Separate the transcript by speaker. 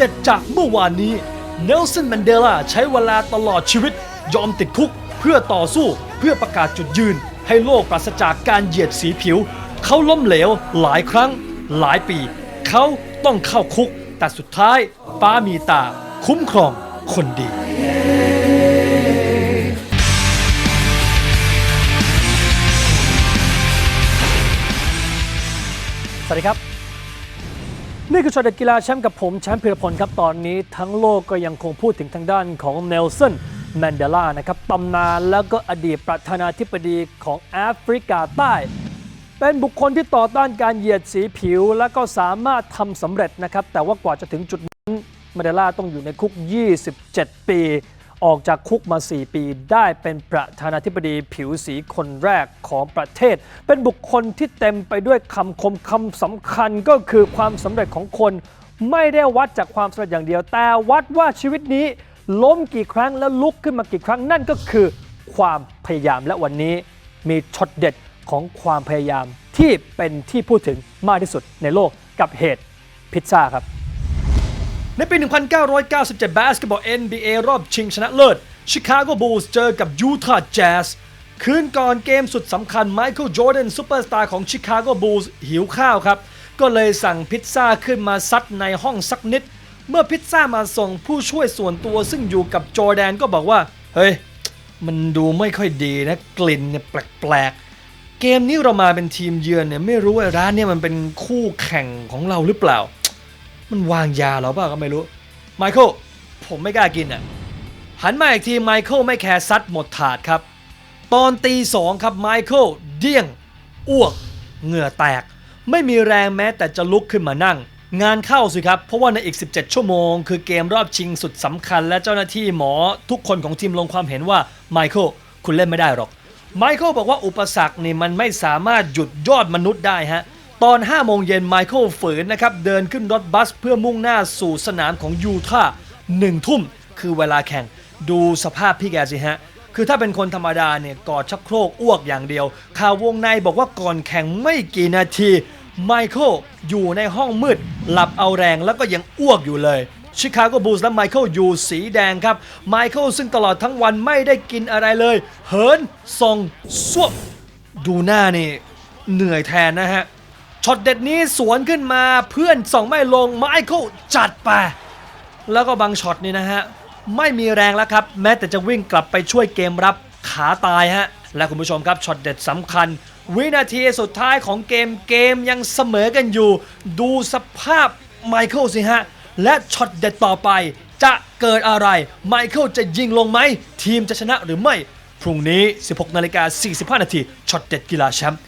Speaker 1: เด็ดจากเมื่อวานนี้ เนลสันแมนเดลาใช้เวลาตลอดชีวิต ยอมติดคุก เพื่อต่อสู้เพื่อประกาศจุดยืน ให้โลกปราศจากการเหยียดสีผิว เขาล้มเหลวหลายครั้ง หลายปี เขาต้องเข้าคุก แต่สุดท้ายป้ามีตา คุ้มครองคนดีสวัสดีครับ นี่คือช็อตเด็ดกีฬาแชมป์กับผมแชมป์พิรพลครับตอนนี้ทั้งโลกก็ยังคงพูดถึงทางด้านของเนลสันแมนเดลานะครับตำนานแล้วก็อดีตประธานาธิบดีของแอฟริกาใต้ เป็นบุคคลที่ต่อต้านการเหยียดสีผิว และก็สามารถทำสำเร็จนะครับ แต่ว่ากว่าจะถึงจุดนั้นแมนเดลาต้องอยู่ในคุก 27 ปี ออกจากคุกมา 4 ปี ได้เป็นประธานาธิบดีผิวสีคนแรกของประเทศ เป็นบุคคลที่เต็มไปด้วยคำคมคำสำคัญก็คือความสำเร็จของคน ไม่ได้วัดจากความสำเร็จอย่างเดียว แต่วัดว่าชีวิตนี้ ล้มกี่ครั้งแล้วลุกขึ้นมากี่ครั้งนั่นก็คือ ความพยายามและวันนี้มีช็อตเด็ดของความพยายามที่เป็นที่พูดถึงมากที่สุดในโลกกับเหตุพิซซ่าครับ ในปี 1997 บาสเกตบอล NBA รอบชิงชนะเลิศชิคาโกบูลส์เจอกับยูทาห์แจ๊สคืนก่อนเกมสุดสำคัญไมเคิลจอร์แดนซูเปอร์สตาร์ของชิคาโกบูลส์หิวข้าวครับ ก็เลยสั่งพิซซ่าขึ้นมาซัดในห้องสักนิด เมื่อพิซซ่ามาส่งผู้ช่วยส่วนตัวซึ่งอยู่กับจอร์แดนก็บอกว่า เฮ้ย มันดูไม่ค่อยดีนะ กลิ่นเนี่ยแปลกๆ เกมนี้เรามาเป็นทีมเยือนเนี่ยไม่รู้ว่าร้านเนี่ยมันเป็นคู่แข่งของเราหรือเปล่า มันวางยาเราเปล่าก็ไม่รู้ ไมเคิลผมไม่กล้ากินอะ หันมาอีกทีไมเคิลไม่แคร์ซัดหมดถาดครับ ตอนตีสองครับไมเคิลเดี้ยง อ้วก เหงื่อแตก ไม่มีแรงแม้แต่จะลุกขึ้นมานั่ง งานเข้าสิครับ เพราะว่าในอีก 17 ชั่วโมง คือเกมรอบชิงสุดสำคัญ และเจ้าหน้าที่หมอทุกคนของทีมลงความเห็นว่าไมเคิลคุณเล่นไม่ได้หรอกไมเคิลบอกว่าอุปสรรคนี่มันไม่สามารถหยุดยอดมนุษย์ได้ฮะ ตอน 5 โมงเย็นไมเคิลฝืนนะครับ เดินขึ้นรถบัสเพื่อมุ่งหน้าสู่สนามของยูทาห์หนึ่งทุ่ม คือเวลาแข่งดูสภาพพี่แกสิฮะ คือถ้าเป็นคนธรรมดาเนี่ยกอดชักโครกอ้วกอย่างเดียว ข่าววงในบอกว่าก่อนแข่งไม่กี่นาทีไมเคิลอยู่ในห้องมืด หลับเอาแรงแล้วก็ยังอ้วกอยู่เลยชิคาโกบูลส์และไมเคิลอยู่สีแดงครับ ไมเคิลซึ่งตลอดทั้งวันไม่ได้กินอะไรเลย เหินส่องสวบดูหน้านี่เหนื่อยแทนนะฮะ ช็อตเด็ดนี้สวนขึ้นมาเพื่อนส่องไม่ลงไมเคิลจัดไปแล้วก็บางช็อตนี่นะฮะ ไม่มีแรงแล้วครับ แม้แต่จะวิ่งกลับไปช่วยเกมรับขาตายฮะ และคุณผู้ชมครับช็อตเด็ดสำคัญ วินาทีสุดท้ายของเกมเกมยังเสมอกันอยู่ ดูสภาพไมเคิลสิฮะ และช็อตเด็ดต่อไป จะเกิดอะไรไมเคิลจะยิงลงไหม ทีมจะชนะหรือไม่ พรุ่งนี้ 16 นาฬิกา45 นาทีช็อตเด็ดกีฬาแชมป์